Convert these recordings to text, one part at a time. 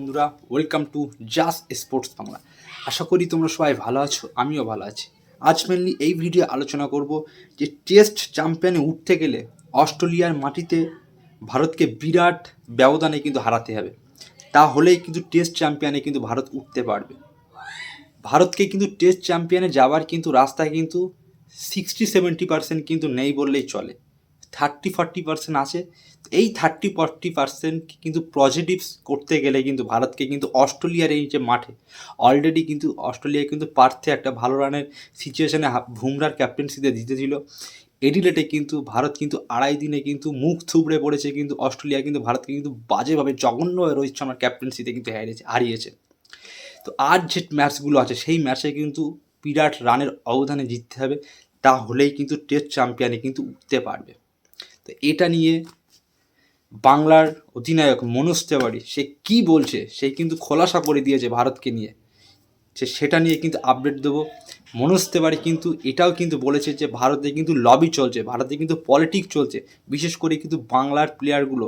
বন্ধুরা welcome to just sports Bangla আশা করি তোমরা সবাই ভালো আছো, আমিও ভালো আছি। আজ মেনলি এই ভিডিও আলোচনা করব যে টেস্ট চ্যাম্পিয়নে উঠতে গেলে অস্ট্রেলিয়ার মাটিতে ভারতকে বিরাট ব্যবধানে কিন্তু হারাতে হবে। তাহলেই কিন্তু টেস্ট চ্যাম্পিয়নে কিন্তু ভারত উঠতে পারবে। ভারতকে কিন্তু টেস্ট চ্যাম্পিয়নে যাওয়ার কিন্তু রাস্তায় কিন্তু সিক্সটি সেভেন্টি পার্সেন্ট কিন্তু নেই বললেই চলে। থার্টি ফর্টি পার্সেন্ট আছে। এই থার্টি ফর্টি পার্সেন্ট কিন্তু পজিটিভস করতে গেলে কিন্তু ভারতকে কিন্তু অস্ট্রেলিয়ার এই যে মাঠে অলরেডি কিন্তু অস্ট্রেলিয়া কিন্তু পার্থে একটা ভালো রানের সিচুয়েশনে বুমরার ক্যাপ্টেন্সিতে জিতেছিল। এডিলেটে কিন্তু ভারত কিন্তু আড়াই দিনে কিন্তু মুখ থুবড়ে পড়েছে কিন্তু অস্ট্রেলিয়া কিন্তু ভারতকে কিন্তু বাজেভাবে জঘন্যভাবে রোহিত শর্মার ক্যাপ্টেন্সিতে কিন্তু হারিয়েছে হারিয়েছে। তো আর যে ম্যাচগুলো আছে, সেই ম্যাচে কিন্তু বিরাট রানের অবদানে জিততে হবে, তাহলেই কিন্তু টেস্ট চ্যাম্পিয়নে কিন্তু উঠতে পারবে। তো এটা নিয়ে বাংলার অধিনায়ক মনোজ তেওয়ারি, সে কি বলছে, সে কিন্তু খোলাসা করে দিয়েছে ভারতকে নিয়ে। সে সেটা নিয়ে কিন্তু আপডেট দেবো। মনোজ তেওয়ারি কিন্তু এটাও কিন্তু বলেছে যে, ভারতে কিন্তু লবি চলছে, ভারতে কিন্তু পলিটিক্স চলছে। বিশেষ করে কিন্তু বাংলার প্লেয়ারগুলো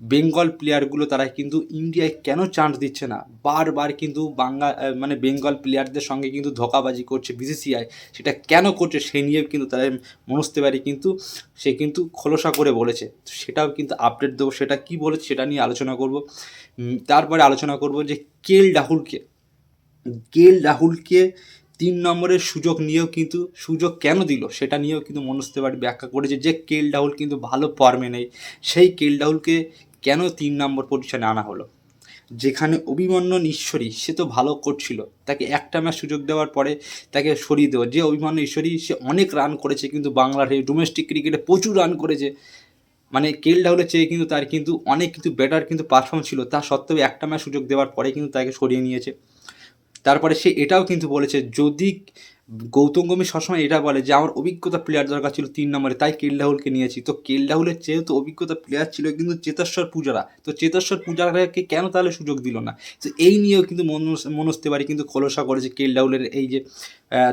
বেঙ্গল প্লেয়ারগুলো তারা কিন্তু ইন্ডিয়ায় কেন চান্স দিচ্ছে না? বারবার কিন্তু বাংলা মানে বেঙ্গল প্লেয়ারদের সঙ্গে কিন্তু ধোকাবাজি করছে বিসিসিআই সেটা কেন করছে সেই নিয়ে কিন্তু তাদের মনোজ তেওয়ারি কিন্তু, সে কিন্তু খোলসা করে বলেছে। সেটাও কিন্তু আপডেট দেবো, সেটা কি বলেছে সেটা নিয়ে আলোচনা করব। তারপরে আলোচনা করব যে কেল রাহুলকে। কেল রাহুলকে তিন নম্বরের সুযোগ নিয়েও কিন্তু, সুযোগ কেন দিল? সেটা নিয়েও কিন্তু মনোজ তেওয়ারি ব্যাখ্যা করেছে যে কেল রাহুল কিন্তু ভালো ফর্মে নেই। সেই কেল রাহুলকে কেন তিন নম্বর পজিশনে আনা হলো? যেখানে অভিমন্যন ঈশ্বরী, সে তো ভালো করছিল তাকে একটা ম্যাচ সুযোগ দেওয়ার পরে তাকে সরিয়ে দেওয়া। যে অভিমন্যু ঈশ্বরী, সে অনেক রান করেছে কিন্তু বাংলার এই ডোমেস্টিক ক্রিকেটে প্রচুর রান করেছে। মানে কেল রাহুলের চেয়ে কিন্তু তার কিন্তু অনেক কিন্তু বেটার কিন্তু পারফর্ম ছিল। তা সত্ত্বেও একটা ম্যাচ সুযোগ দেওয়ার পরে কিন্তু তাকে সরিয়ে নিয়েছে। তারপরে সে এটাও কিন্তু বলেছে, যদি গৌতম গম্ভীর সবসময় এটা বলে যে আমার অভিজ্ঞতা প্লেয়ার দরকার ছিল তিন নম্বরে, তাই কেল রাহুলকে নিয়েছি। তো কেল রাহুলের যেহেতু অভিজ্ঞতা প্লেয়ার ছিল কিন্তু চেতেশ্বর পূজারা। তো চেতেশ্বর পূজারাকে কেন তাহলে সুযোগ দিল না? তো এই নিয়েও কিন্তু মনোজ তেওয়ারি কিন্তু খোলসা করেছে কেল রাহুলের এই যে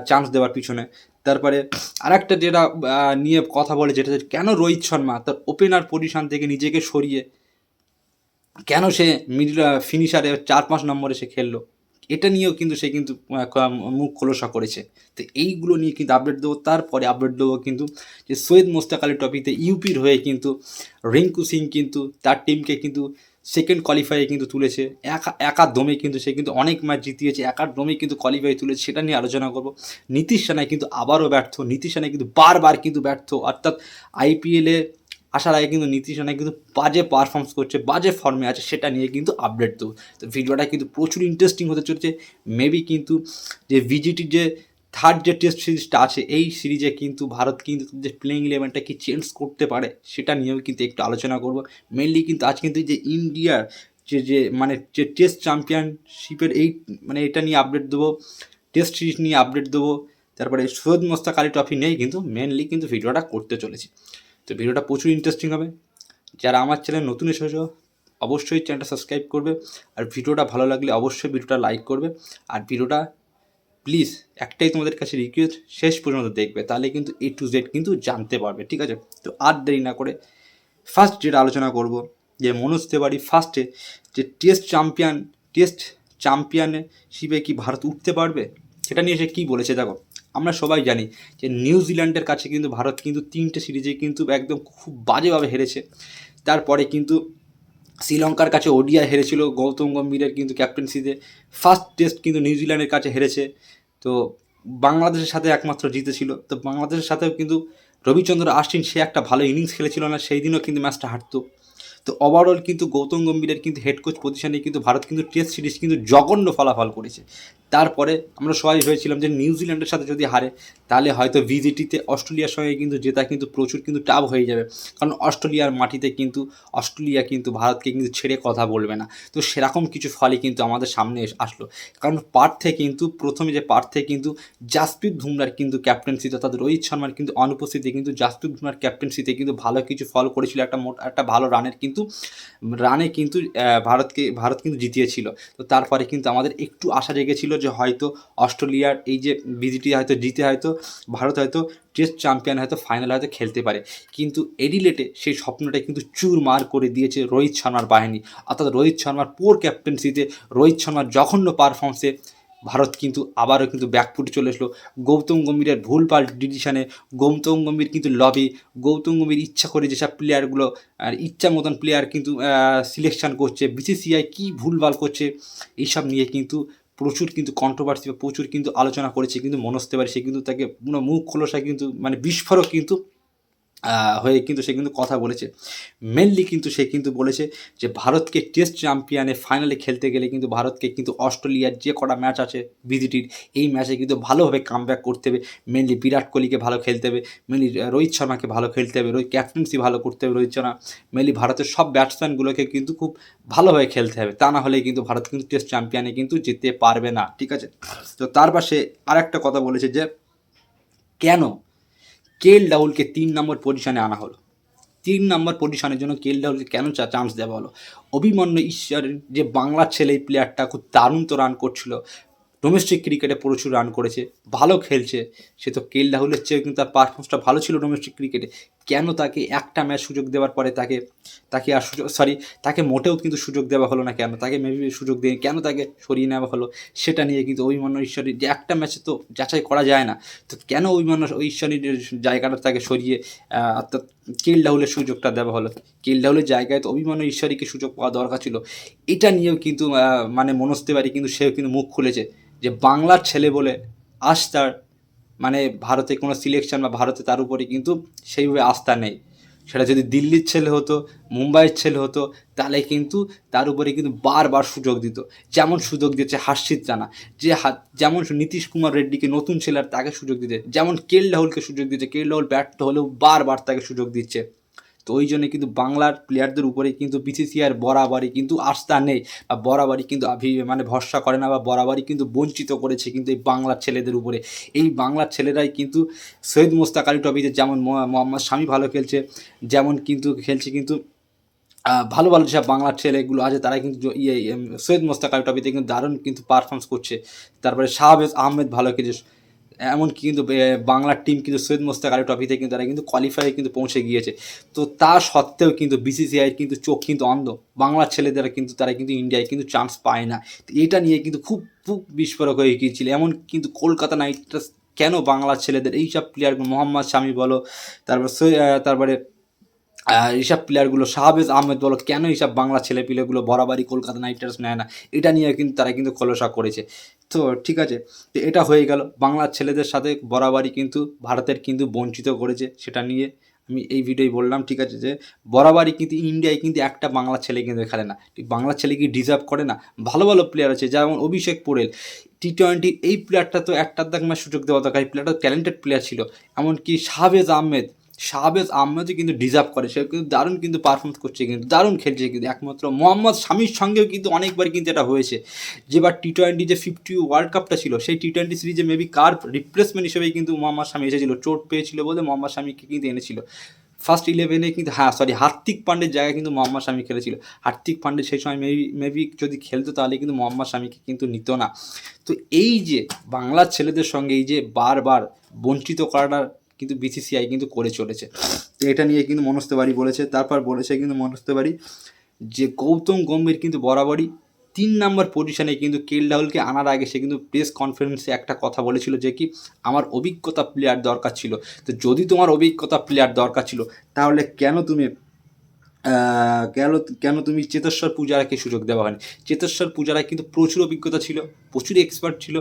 চান্স দেওয়ার পিছনে। তারপরে আরেকটা যেটা নিয়ে কথা বলে যেটা কেন রোহিত শর্মা, তার ওপেনার পজিশন থেকে নিজেকে সরিয়ে কেন সে মিডল ফিনিশারে চার, পাঁচ নম্বরে সে খেললো? এটা নিয়েও কিন্তু সে কিন্তু মুখ খোলসা করেছে। তো এইগুলো নিয়ে কিন্তু আপডেট দেবো, তারপরে আপডেট দেবো কিন্তু যে সৈয়দ মোস্তাক আলী ট্রফিতে ইউপির হয়ে কিন্তু রিঙ্কু সিং কিন্তু তার টিমকে কিন্তু সেকেন্ড কোয়ালিফাইয়ে কিন্তু তুলেছে। একা একা দমে কিন্তু সে কিন্তু অনেক ম্যাচ জিতিয়েছে একার দমে কিন্তু কোয়ালিফাই তুলেছে, সেটা নিয়ে আলোচনা করব। নীতিশ সেনাই কিন্তু আবারও ব্যর্থ, নীতিশ সেনাই কিন্তু বারবার কিন্তু ব্যর্থ, অর্থাৎ আইপিএলে আসার আগে কিন্তু নীতিশ সেনাই কিন্তু বাজে পারফর্মস করছে, বাজে ফর্মে আছে, সেটা নিয়ে কিন্তু আপডেট দেবো। তো ভিডিওটা কিন্তু প্রচুর ইন্টারেস্টিং হতে চলেছে। মেবি কিন্তু যে ভিজিটির যে থার্ড যে টেস্ট সিরিজটা আছে, এই সিরিজে কিন্তু ভারত কিন্তু যে প্লেইং ইলেভেনটা কি চেঞ্জ করতে পারে, সেটা নিয়েও কিন্তু একটু আলোচনা করব। মেনলি কিন্তু আজ কিন্তু যে ইন্ডিয়ার যে যে মানে যে টেস্ট চ্যাম্পিয়নশিপের এই মানে এটা নিয়ে আপডেট দেবো টেস্ট সিরিজ নিয়ে আপডেট দেবো। তারপরে সৈয়দ মোস্তাক আলী ট্রফি নেই কিন্তু মেনলি কিন্তু ভিডিওটা করতে চলেছি। তো ভিডিওটা প্রচুর ইন্টারেস্টিং হবে। যারা আমার চ্যানেল নতুন এসেছ, অবশ্যই চ্যানেলটা সাবস্ক্রাইব করবে। আর ভিডিওটা ভালো লাগলে অবশ্যই ভিডিওটা লাইক করবে। আর ভিডিওটা প্লিজ একটাই তোমাদের কাছে রিকোয়েস্ট শেষ পর্যন্ত দেখবে। তাহলে কিন্তু এ টু জেড কিন্তু জানতে পারবে, ঠিক আছে? তো আর দেরি না করে ফার্স্ট যেটা আলোচনা করব, যে মনোজ তেওয়ারি ফার্স্টে যে টেস্ট চ্যাম্পিয়ন টেস্ট চ্যাম্পিয়নশিপে কি ভারত উঠতে পারবে? সেটা নিয়ে সে কী বলেছে, দেখো। আমরা সবাই জানি যে নিউজিল্যান্ডের কাছে কিন্তু ভারত কিন্তু তিনটে সিরিজে কিন্তু একদম খুব বাজেভাবে হেরেছে। তারপরে কিন্তু শ্রীলঙ্কার কাছে ওডিআই হেরেছিল, গৌতম গম্ভীরের কিন্তু ক্যাপ্টেন্সিতে। ফার্স্ট টেস্ট কিন্তু নিউজিল্যান্ডের কাছে হেরেছে। তো বাংলাদেশের সাথে একমাত্র জিতেছিল। তো বাংলাদেশের সাথেও কিন্তু রবিচন্দ্র আশ্বিন, সে একটা ভালো ইনিংস খেলেছিল না সেই দিনও কিন্তু ম্যাচটা হারতো। তো ওভারঅল কিন্তু গৌতম গম্ভীরের কিন্তু হেড কোচ পজিশনে কিন্তু ভারত কিন্তু টেস্ট সিরিজ কিন্তু জঘন্য ফলাফল করেছে। তারপরে আমরা সবাই ভেবেছিলাম যে নিউজিল্যান্ডের সাথে যদি হারে, তাহলে হয়তো ভিজিটিতে অস্ট্রেলিয়ার সঙ্গে কিন্তু জেতা কিন্তু প্রচুর কিন্তু টাফ হয়ে যাবে। কারণ অস্ট্রেলিয়ার মাটিতে কিন্তু, অস্ট্রেলিয়া কিন্তু ভারতকে কিন্তু ছেড়ে কথা বলবে না। তো সেরকম কিছু ফলই কিন্তু আমাদের সামনে আসলো। কারণ পার্থে কিন্তু, প্রথমে যে পার্থে কিন্তু জাসপ্রীত বুমরার কিন্তু ক্যাপ্টেন্সিতে অর্থাৎ রোহিত শর্মার কিন্তু অনুপস্থিতি কিন্তু জাসপ্রীত বুমরার ক্যাপ্টেন্সিতে কিন্তু ভালো কিছু ফল করেছিল। একটা মোট, একটা ভালো রানের কিন্তু, রানে কিন্তু ভারতকে, ভারত কিন্তু জিতিয়েছিল। তো তারপরে কিন্তু আমাদের একটু আশা জেগেছিল যে হয়তো অস্ট্রেলিয়ার এই যে বিজিটি হয়তো জিতে হয়তো ভারত হয়তো টেস্ট চ্যাম্পিয়ন হয়তো ফাইনাল হয়তো খেলতে পারে। কিন্তু এডিলেটে সেই স্বপ্নটা কিন্তু চুরমার করে দিয়েছে রোহিত শর্মার বাহিনী। অর্থাৎ রোহিত শর্মার পোর ক্যাপ্টেন্সিতে রোহিত শর্মার জঘন্য পারফরমেন্সে ভারত কিন্তু আবারও কিন্তু ব্যাকফুট চলে এসলো। গৌতম গম্ভীরের ভুলপাল ডিসিশনে গৌতম গম্ভীর কিন্তু লবি গৌতম গম্ভীর ইচ্ছা করে যেসব প্লেয়ারগুলো আর ইচ্ছা মতন প্লেয়ার কিন্তু সিলেকশন করছে। বিসিসিআই কী ভুলভাল করছে এইসব নিয়ে কিন্তু প্রচুর কিন্তু কন্ট্রোভার্সি বা প্রচুর কিন্তু আলোচনা করেছে, কিন্তু মনস্তে পারে সে কিন্তু তাকে মুখ খোলসা কিন্তু মানে বিস্ফোরক কিন্তু হয়ে কিন্তু সে কিন্তু কথা বলেছে। মেনলি কিন্তু সে কিন্তু বলেছে যে, ভারতকে টেস্ট চ্যাম্পিয়নে ফাইনালে খেলতে গেলে কিন্তু ভারতকে কিন্তু অস্ট্রেলিয়ার যে কটা ম্যাচ আছে বিজিটির, এই ম্যাচে কিন্তু ভালোভাবে কাম করতে হবে। মেনলি বিরাট কোহলিকে ভালো খেলতে হবে মেনলি রোহিত শর্মাকে ভালো খেলতে হবে, রোহিত ক্যাপ্টেন্সি ভালো করতে হবে রোহিত শর্মা। মেনলি ভারতের সব ব্যাটসম্যানগুলোকে কিন্তু খুব ভালোভাবে খেলতে হবে। তা না হলে কিন্তু ভারত কিন্তু টেস্ট চ্যাম্পিয়নে কিন্তু যেতে পারবে না, ঠিক আছে? তো তার পাশে আরেকটা কথা বলেছে যে, কেন কেএল রাহুলকে তিন নম্বর পজিশনে আনা হলো। তিন নম্বর পজিশনের জন্য কেএল রাহুলকে কেন চান্স দেওয়া হলো? অভিমন্য ঈশ্বরের যে বাংলার ছেলে এই প্লেয়ারটা খুব দারুণ তো রান করছিল। ডোমেস্টিক ক্রিকেটে প্রচুর রান করেছে, ভালো খেলছে। সে তো কেএল রাহুলের চেয়ে কিন্তু তার পারফরমেন্সটা ভালো ছিল ডোমেস্টিক ক্রিকেটে কেন তাকে একটা ম্যাচ সুযোগ দেওয়ার পরে তাকে তাকে আর সুযোগ সরি তাকে মোটেও কিন্তু সুযোগ দেওয়া হলো না কেন? তাকে মেবি সুযোগ দিয়ে কেন তাকে সরিয়ে নেওয়া হলো? সেটা নিয়ে কিন্তু অভিমান্য ঈশ্বরী, যে একটা ম্যাচে তো যাচাই করা যায় না। তো কেন অভিমন্যু ঈশ্বরীর জায়গাটা তাকে সরিয়ে অর্থাৎ কেল রাহুলের সুযোগটা দেওয়া হলো? কেল রাহুলের জায়গায় তো অভিমন্যু ঈশ্বরীকে সুযোগ পাওয়া দরকার ছিল। এটা নিয়েও কিন্তু মানে মনস্তে পারি কিন্তু সেও কিন্তু মুখ খুলেছে যে বাংলার ছেলে বলে আজ তার মানে ভারতে কোনো সিলেকশন বা ভারতে তার উপরে কিন্তু সেইভাবে আস্থা নেই। সেটা যদি দিল্লির ছেলে হতো, মুম্বাইয়ের ছেলে হতো, তাহলে কিন্তু তার উপরে কিন্তু বারবার সুযোগ দিত। যেমন সুযোগ দিয়েছে হার্ষিত রানা, যে হাত যেমন নীতিশ কুমার রেড্ডিকে নতুন ছেলের তাকে সুযোগ দিতে, যেমন কেল রাহুলকে সুযোগ দিচ্ছে কেল রাহুল ব্যর্থ হলেও বারবার তাকে সুযোগ দিচ্ছে। তো ওই জন্য কিন্তু বাংলার প্লেয়ারদের উপরে কিন্তু বিসিসিআর বরাবরই কিন্তু আস্থা নেই বা বরাবরই কিন্তু মানে ভরসা করে না বা বরাবরই কিন্তু বঞ্চিত করেছে কিন্তু এই বাংলার ছেলেদের উপরে। এই বাংলার ছেলেরাই কিন্তু সৈয়দ মোস্তাক আলী ট্রফিতে যেমন মোহাম্মদ শামি ভালো খেলছে, যেমন কিন্তু খেলছে কিন্তু ভালো ভালো যেসব বাংলার ছেলেগুলো আছে তারা কিন্তু ইয়ে সৈয়দ মোস্তাক আলী ট্রফিতে কিন্তু দারুণ কিন্তু পারফরমেন্স করছে। তারপরে শাহবেজ আহমেদ ভালো খেলছে। এমনকি কিন্তু বাংলার টিম কিন্তু সৈয়দ মোস্তাক আলী ট্রফিতে কিন্তু তারা কিন্তু কোয়ালিফাই কিন্তু পৌঁছে গিয়েছে। তো তা সত্ত্বেও কিন্তু বিসিসিআইয়ের কিন্তু চোখ কিন্তু অন্ধ। বাংলার ছেলেদের কিন্তু, তারা কিন্তু ইন্ডিয়ায় কিন্তু চান্স পায় না। এটা নিয়ে কিন্তু খুব খুব বিস্ফোরক হয়ে গিয়েছিল। এমন কিন্তু কলকাতা নাইট কেন বাংলার ছেলেদের, এইসব প্লেয়ার মোহাম্মদ শামি বলো, তারপর তারপরে এইসব প্লেয়ারগুলো শাহবেজ আহমেদ বলো, কেন এইসব বাংলা ছেলেপিলেগুলো বরাবরই কলকাতা নাইট রাইডার্স নেয় না? এটা নিয়ে কিন্তু তারা কিন্তু খোলসা করেছে। তো ঠিক আছে, তো এটা হয়ে গেল। বাংলার ছেলেদের সাথে বরাবরই কিন্তু ভারতের কিন্তু বঞ্চিত করেছে সেটা নিয়ে আমি এই ভিডিওই বললাম, ঠিক আছে, যে বরাবরই কিন্তু ইন্ডিয়ায় কিন্তু একটা বাংলা ছেলে কিন্তু খেলে না। বাংলা ছেলে কি ডিজার্ভ করে না? ভালো ভালো প্লেয়ার আছে, যেমন অভিষেক পোরেল। টি টোয়েন্টির এই প্লেয়ারটা তো একটা দেখ ম্যাচ সুযোগ দেওয়া দরকার। এই প্লেয়ারটা ট্যালেন্টেড প্লেয়ার ছিল। এমনকি শাহবেজ আহমেদ শাহবেজ আহমেদও কিন্তু ডিজার্ভ করে, সে কিন্তু দারুণ কিন্তু পারফরমেন্স করছে, কিন্তু দারুণ খেলছে কিন্তু। একমাত্র মোহাম্মদ শামির সঙ্গেও কিন্তু অনেকবার কিন্তু এটা হয়েছে। যেবার টি টোয়েন্টি যে ফিফটি ওয়ার্ল্ড কাপটা ছিল, সেই টি টোয়েন্টি সিরিজে মেবি কার রিপ্লেসমেন্ট হিসেবেই কিন্তু মোহাম্মদ শামি এসেছিল। চোট পেয়েছিল বলে মোহাম্মদ শামিকে কিন্তু এনেছিল। ফার্স্ট ইলেভেনে কিন্তু হ্যাঁ সরি হার্দিক পান্ডের জায়গায় কিন্তু মোহাম্মদ শামি খেলেছিল। হার্দিক পান্ডে সেই সময় মেবি মেবি যদি খেলতো তাহলে কিন্তু মোহাম্মদ শামিকে কিন্তু নিত না। তো এই যে বাংলার ছেলেদের সঙ্গে এই যে বারবার বঞ্চিত করাটা কিন্তু বিসিসিআই কিন্তু করে চলেছে। তো এটা নিয়ে কিন্তু মনোজ তিওয়ারি বলেছে, তারপর বলেছে কিন্তু মনোজ তিওয়ারি যে গৌতম গম্ভীর কিন্তু বরাবরই তিন নম্বর পজিশনে কিন্তু কেল রাহুলকে আনার আগে সে কিন্তু প্রেস কনফারেন্সে একটা কথা বলেছিল যে কি, আমার অভিজ্ঞতা প্লেয়ার দরকার ছিল। তো যদি তোমার অভিজ্ঞতা প্লেয়ার দরকার ছিল, তাহলে কেন তুমি কেন কেন তুমি চেতেশ্বর পূজারাকে সুযোগ দেওয়া হয়নি? চেতেশ্বর পূজারা কিন্তু প্রচুর অভিজ্ঞতা ছিল, প্রচুর এক্সপার্ট ছিল।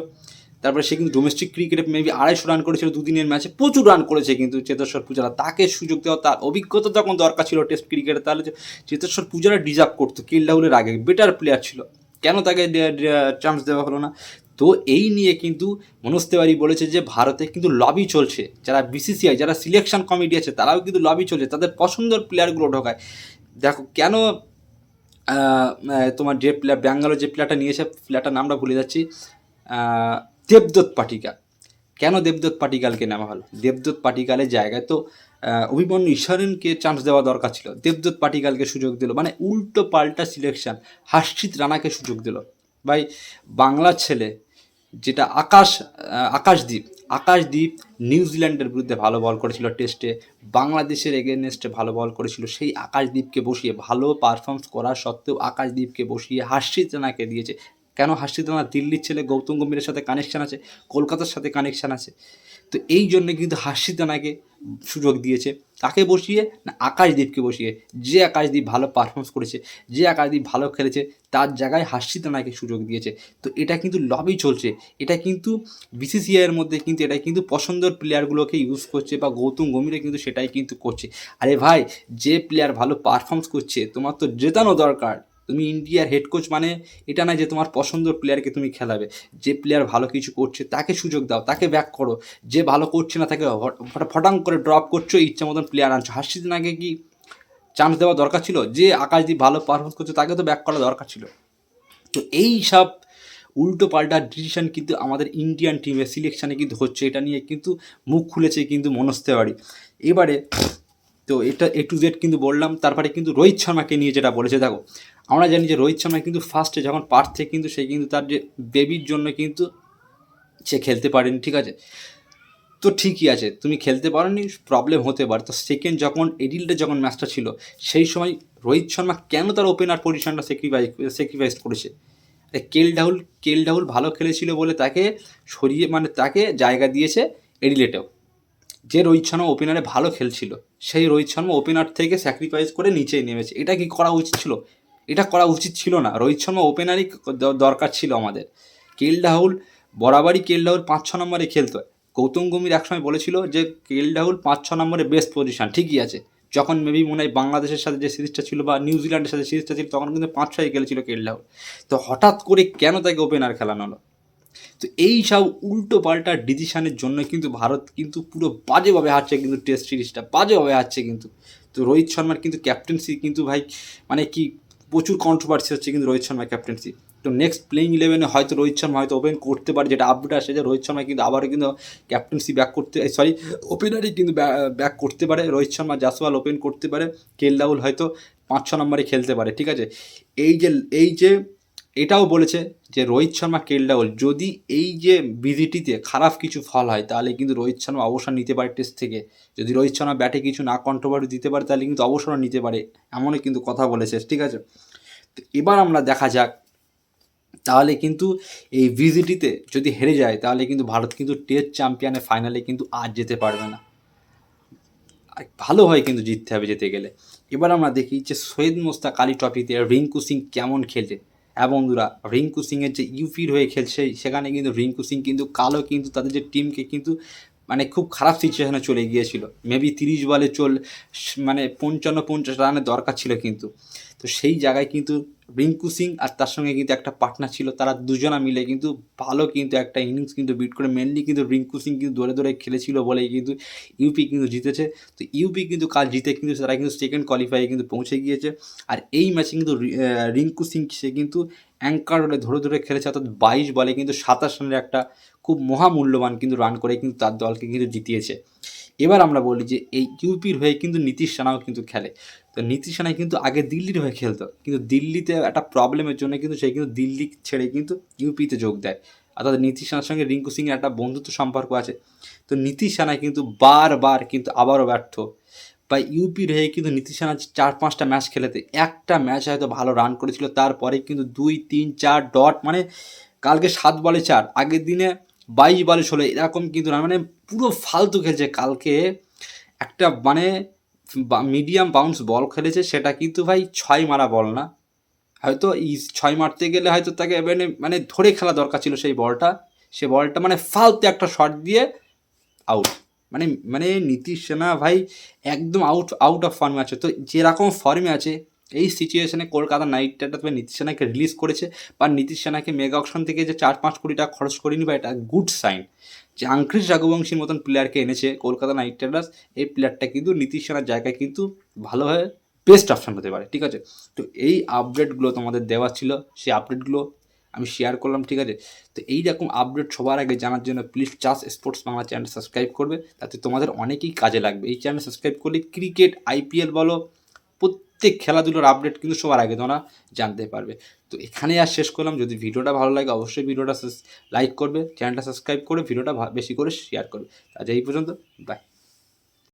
তারপরে সে কিন্তু ডোমেস্টিক ক্রিকেটে মেবি আড়াইশো রান করেছিল, দুদিনের ম্যাচে প্রচুর রান করেছে কিন্তু চেতেশ্বর পূজারা। তাকে সুযোগ দেওয়া, তার অভিজ্ঞতা যখন দরকার ছিল টেস্ট ক্রিকেটে তাহলে চেতেশ্বর পূজারা ডিজার্ভ করতো কিল রাহুলের আগে। বেটার প্লেয়ার ছিল। কেন তাকে চান্স দেওয়া হলো না? তো এই নিয়ে কিন্তু মনোজ তিওয়ারি বলেছে যে, ভারতে কিন্তু লবি চলছে। যারা বিসিসিআই যারা সিলেকশন কমিটি আছে, তারাও কিন্তু লবি চলছে। তাদের পছন্দের প্লেয়ারগুলো ঢোকায়। দেখো, কেন তোমার যে প্লেয়ার ব্যাঙ্গালোর যে প্লেয়ারটা নিয়েছে প্লেয়ারটার নামটা ভুলে যাচ্ছি। দেবদত্ত পাটিকাল। কেন দেবদত্ত পাটিকালকে নেওয়া হলো? দেবদত্ত পাটিকালের জায়গায় তো অভিমন্যু ঈশ্বরনকে চান্স দেওয়া দরকার ছিল। দেবদত্ত পাটিকালকে সুযোগ দিল। মানে উল্টো পাল্টা সিলেকশন হার্ষিত রানাকে সুযোগ দিল। ভাই, বাংলার ছেলে যেটা আকাশ আকাশদ্বীপ আকাশদ্বীপ নিউজিল্যান্ডের বিরুদ্ধে ভালো বল করেছিল টেস্টে বাংলাদেশের এগেনস্টে ভালো বল করেছিল। সেই আকাশদ্বীপকে বসিয়ে ভালো পারফরমেন্স করা সত্ত্বেও আকাশদ্বীপকে বসিয়ে হাসিত রানাকে দিয়েছে। কেন হাসিত রানা দিল্লির ছেলে গৌতম গম্ভীরের সাথে কানেকশান আছে, কলকাতার সাথে কানেকশান আছে। তো এই জন্য কিন্তু হাসিত রানাকে সুযোগ দিয়েছে। তাকে বসিয়ে? না আকাশদ্বীপকে বসিয়ে। যে আকাশদ্বীপ ভালো পারফরমেন্স করেছে, যে আকাশদ্বীপ ভালো খেলেছে, তার জায়গায় হাসিত রানাকে সুযোগ দিয়েছে। তো এটা কিন্তু লবি চলছে। এটা কিন্তু বিসিসিআইয়ের মধ্যে কিন্তু, এটা কিন্তু পছন্দের প্লেয়ারগুলোকে ইউজ করছে বা গৌতম গম্ভীরে কিন্তু সেটাই কিন্তু করছে। আরে ভাই, যে প্লেয়ার ভালো পারফর্মস করছে, তোমার তো জেতানো দরকার। তুমি ইন্ডিয়ার হেড কোচ মানে এটা না যে তোমার পছন্দের প্লেয়ারকে তুমি খেলাবে। যে প্লেয়ার ভালো কিছু করছে, তাকে সুযোগ দাও, তাকে ব্যাক করো। যে ভালো করছে না, তাকে ফটাং করে ড্রপ করছ, ইচ্ছা মতন প্লেয়ার আনছো। হাসিদ আগে কি চান্স দেওয়া দরকার ছিল? যে আকাশদীপ ভালো পারফর্মেন্স করছে তাকে তো ব্যাক করা দরকার ছিল। তো এই সব উল্টো পাল্টা ডিসিশন কিন্তু আমাদের ইন্ডিয়ান টিমের সিলেকশানে কিন্তু হচ্ছে। এটা নিয়ে কিন্তু মুখ খুলেছে কিন্তু মনোজ তেওয়ারি এবারে তো এটা এ টু জেড কিন্তু বললাম, তারপরে কিন্তু রোহিত শর্মাকে নিয়ে যেটা বলেছে, দেখো, আমরা জানি যে রোহিত শর্মা কিন্তু ফার্স্টে যখন পার্থে কিন্তু সে কিন্তু তার যে বেবির জন্য কিন্তু সে খেলতে পারেনি, ঠিক আছে? তো ঠিকই আছে, তুমি খেলতে পারোনি প্রবলেম হতে পারে। তো সেকেন্ড যখন এডিলটা যখন ম্যাচটা ছিল, সেই সময় রোহিত শর্মা কেন তার ওপেনার পজিশনটা স্যাক্রিফাইস স্যাক্রিফাইস করেছে? কেল ডাহুল কেল ডাহুল ভালো খেলেছিল বলে তাকে সরিয়ে মানে তাকে জায়গা দিয়েছে এডিলেটেও যে রোহিত শর্মা ওপেনারে ভালো খেলছিল, সেই রোহিত শর্মা ওপেনার থেকে স্যাক্রিফাইস করে নিচেই নেমেছে। এটা কি করা উচিত ছিল? এটা করা উচিত ছিল না। রোহিত শর্মা ওপেনারই দরকার ছিল আমাদের। কেল রাহুল বরাবরই কেল রাহুল পাঁচ, ছ নম্বরে খেলতো। গৌতম গম্ভীর একসময় বলেছিল যে কেল রাহুল পাঁচ, ছ নম্বরে বেস্ট পজিশন ঠিকই আছে। যখন মেবি মনে হয় বাংলাদেশের সাথে যে সিরিজটা ছিল বা নিউজিল্যান্ডের সাথে সিরিজটা ছিল, তখন কিন্তু পাঁচ, ছয় খেলেছিল কেল রাহুল তো হঠাৎ করে কেন তাকে ওপেনার খেলানো হলো? তো এই সব উল্টো পাল্টা ডিসিশনের জন্য কিন্তু ভারত কিন্তু পুরো বাজেভাবে হারছে কিন্তু টেস্ট সিরিজটা বাজেভাবে হারছে কিন্তু। তো রোহিত শর্মার কিন্তু ক্যাপ্টেন্সি কিন্তু ভাই মানে কি প্রচুর কন্ট্রোভার্সি হচ্ছে কিন্তু রোহিত শর্মার ক্যাপ্টেন্সি তো নেক্সট প্লেইং ইলেভেনে হয়তো রোহিত শর্মা হয়তো ওপেন করতে পারে, যেটা আপডেট আসে যে রোহিত শর্মা কিন্তু আবারও কিন্তু ক্যাপ্টেন্সি ব্যাক করতে সরি ওপেনারই কিন্তু ব্যাক করতে পারে। রোহিত শর্মা জাসওয়াল ওপেন করতে পারে। কেল রাহুল হয়তো পাঁচ ছ নম্বরে খেলতে পারে, ঠিক আছে? এই যে এই যে এটাও বলেছে যে রোহিত শর্মা কেল রাহুল যদি এই যে বিজিটিতে খারাপ কিছু ফল হয়, তাহলে কিন্তু রোহিত শর্মা অবসর নিতে পারে টেস্ট থেকে। যদি রোহিত শর্মা ব্যাটে কিছু না কন্ট্রোভারি দিতে পারে, তাহলে কিন্তু অবসর নিতে পারে। এমনই কিন্তু কথা বলেছে, ঠিক আছে? তো এবার আমরা দেখা যাক, তাহলে কিন্তু এই ভিজিটিতে যদি হেরে যায়, তাহলে কিন্তু ভারত কিন্তু টেস্ট চ্যাম্পিয়নের ফাইনালে কিন্তু আর যেতে পারবে না। ভালো হয় কিন্তু জিততে হবে যেতে গেলে। এবার আমরা দেখি যে সৈয়দ মোস্তাক আলী ট্রফিতে রিঙ্কু সিং কেমন খেলছে। হ্যাঁ বন্ধুরা, রিঙ্কু সিংয়ের যে ইউপির হয়ে খেলছে, সেখানে কিন্তু রিঙ্কু সিং কিন্তু কালো কিন্তু তাদের যে টিমকে কিন্তু মানে খুব খারাপ সিচুয়েশনে চলে গিয়েছিল। মেবি তিরিশ বলে চল মানে পঞ্চান্ন পঞ্চাশ রানের দরকার ছিল কিন্তু। তো সেই জায়গায় কিন্তু রিঙ্কু সিং আর তার সঙ্গে কিন্তু একটা পার্টনার ছিল, তারা দুজনা মিলে কিন্তু ভালো কিন্তু একটা ইনিংস কিন্তু বিট করে মেনলি কিন্তু রিঙ্কু সিং কিন্তু দৌড়ে দৌড়ে খেলেছিল বলেই কিন্তু ইউপি কিন্তু জিতেছে। তো ইউপি কিন্তু কাল জিতে কিন্তু তারা কিন্তু সেকেন্ড কোয়ালিফাই কিন্তু পৌঁছে গিয়েছে। আর এই ম্যাচে কিন্তু রিঙ্কু সিং সে কিন্তু অ্যাঙ্কার রোলে ধরে ধরে খেলেছে, অর্থাৎ বাইশ বলে কিন্তু সাতাশ রানের একটা খুব মহামূল্যবান কিন্তু রান করে কিন্তু তার দলকে কিন্তু জিতিয়েছে। এবার আমরা বলি যে এই ইউপির হয়ে কিন্তু নীতিশ সেনাও কিন্তু খেলে। তো নীতিশ রানা কিন্তু আগে দিল্লির হয়ে খেলতো। কিন্তু দিল্লিতে একটা প্রবলেমের জন্য কিন্তু সে কিন্তু দিল্লি ছেড়ে কিন্তু ইউপিতে যোগ দেয়। অর্থাৎ নীতিশ সেনার সঙ্গে রিঙ্কু সিংয়ের একটা বন্ধুত্ব সম্পর্ক আছে। তো নীতিশ রানা কিন্তু বারবার কিন্তু আবারও ব্যর্থ। বা ইউপির হয়ে কিন্তু নীতিশ সেনা চার পাঁচটা ম্যাচ খেলেতে একটা ম্যাচ হয়তো ভালো রান করেছিল, তারপরে কিন্তু দুই, তিন, চার ডট মানে কালকে সাত বলে চার, আগের দিনে বাইশ বলে ষোলো, এরকম কিন্তু না মানে পুরো ফালতু খেলছে। কালকে একটা মানে মিডিয়াম বাউন্স বল খেলেছে, সেটা কিন্তু ভাই ছয় মারা বল না। হয়তো ছয় মারতে গেলে হয়তো তাকে মানে মানে ধরে খেলা দরকার ছিল সেই বলটা সে বলটা মানে ফালতু একটা শট দিয়ে আউট মানে মানে নীতিশ সেনা ভাই একদম আউট আউট অফ ফর্মে আছে। তো যেরকম ফর্মে আছে এই সিচুয়েশনে কলকাতা নাইট রাইডার্স বা নীতিশ সেনাকে রিলিজ করেছে, বা নীতিশ সেনাকে মেগা অকশন থেকে যে চার পাঁচ কোটি টাকা খরচ করেনি বা এটা গুড সাইন যে আঙ্ক্রিস রাঘুবংশীর মতন প্লেয়ারকে এনেছে কলকাতা নাইট রাইডার্স এই প্লেয়ারটা কিন্তু নীতিশ সেনার জায়গায় কিন্তু ভালোভাবে বেস্ট অপশন হতে পারে, ঠিক আছে? তো এই আপডেটগুলো তোমাদের দেওয়া ছিল, সেই আপডেটগুলো আমি শেয়ার করলাম, ঠিক আছে? তো এই রকম আপডেট সবার আগে জানার জন্য প্লিজ চাষ স্পোর্টস বাংলা চ্যানেল সাবস্ক্রাইব করবে, তাতে তোমাদের অনেকেই কাজে লাগবে। এই চ্যানেল সাবস্ক্রাইব করলে ক্রিকেট আইপিএল বলো প্রত্যেক খেলাধুলোর আপডেট কিন্তু সবার আগে তোমরা জানতে পারবে। তো এখানে আর শেষ করলাম। যদি ভিডিওটা ভালো লাগে, অবশ্যই ভিডিওটা লাইক করবে চ্যানেলটা সাবস্ক্রাইব করে ভিডিওটা বেশি করে শেয়ার করবে। আজ এই পর্যন্ত বাই